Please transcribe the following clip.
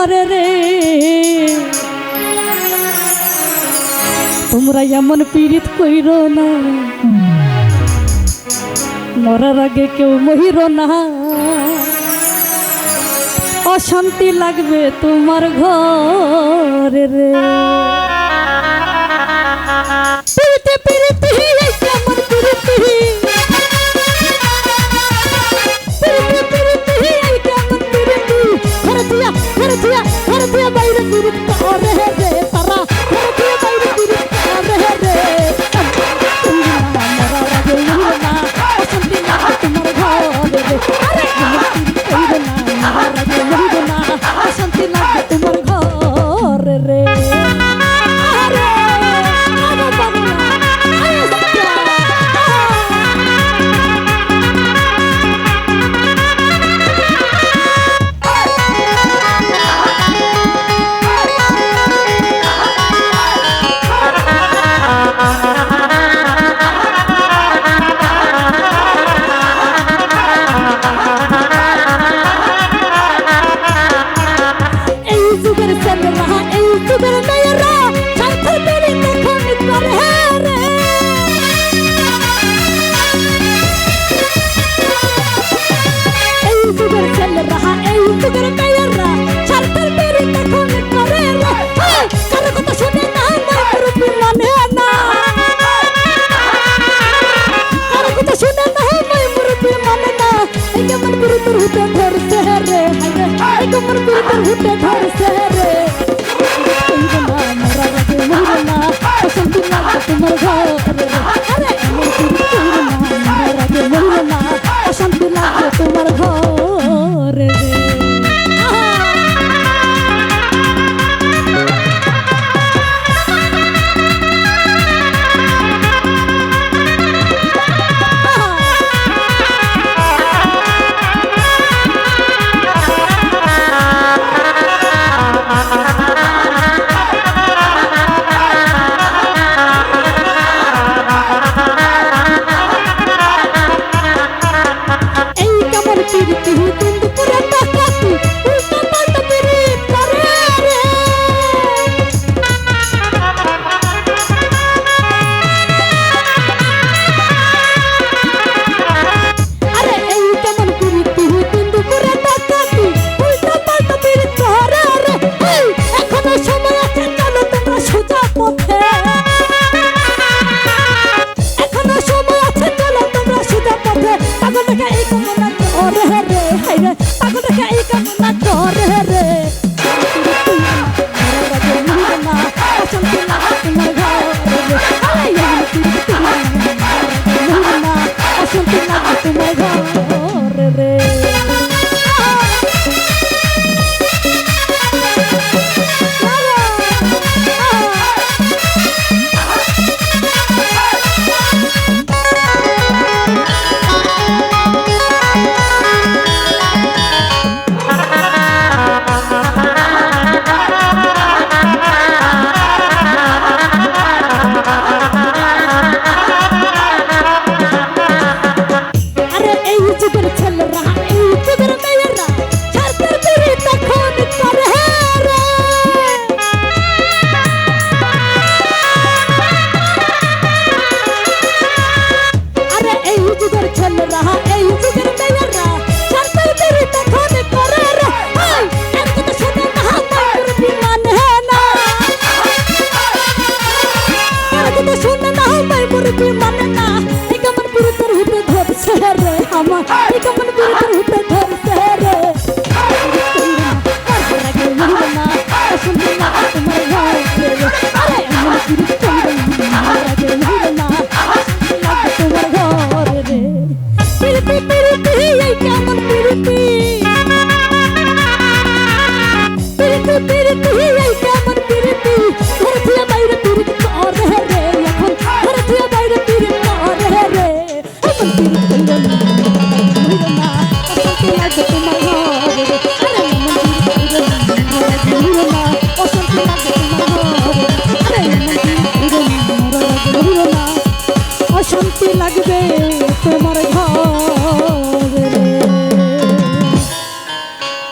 করে রে। তোমরা এমন পীড়িত কইর না। মরার আগে কেউ মহির না। অশান্তি লাগবে তোমার ঘরে রে। পিড়িতে পিড়িতে আমার পিতা হুটে ধরছে রে মরা রে মরা তোমার ঘর Oh, the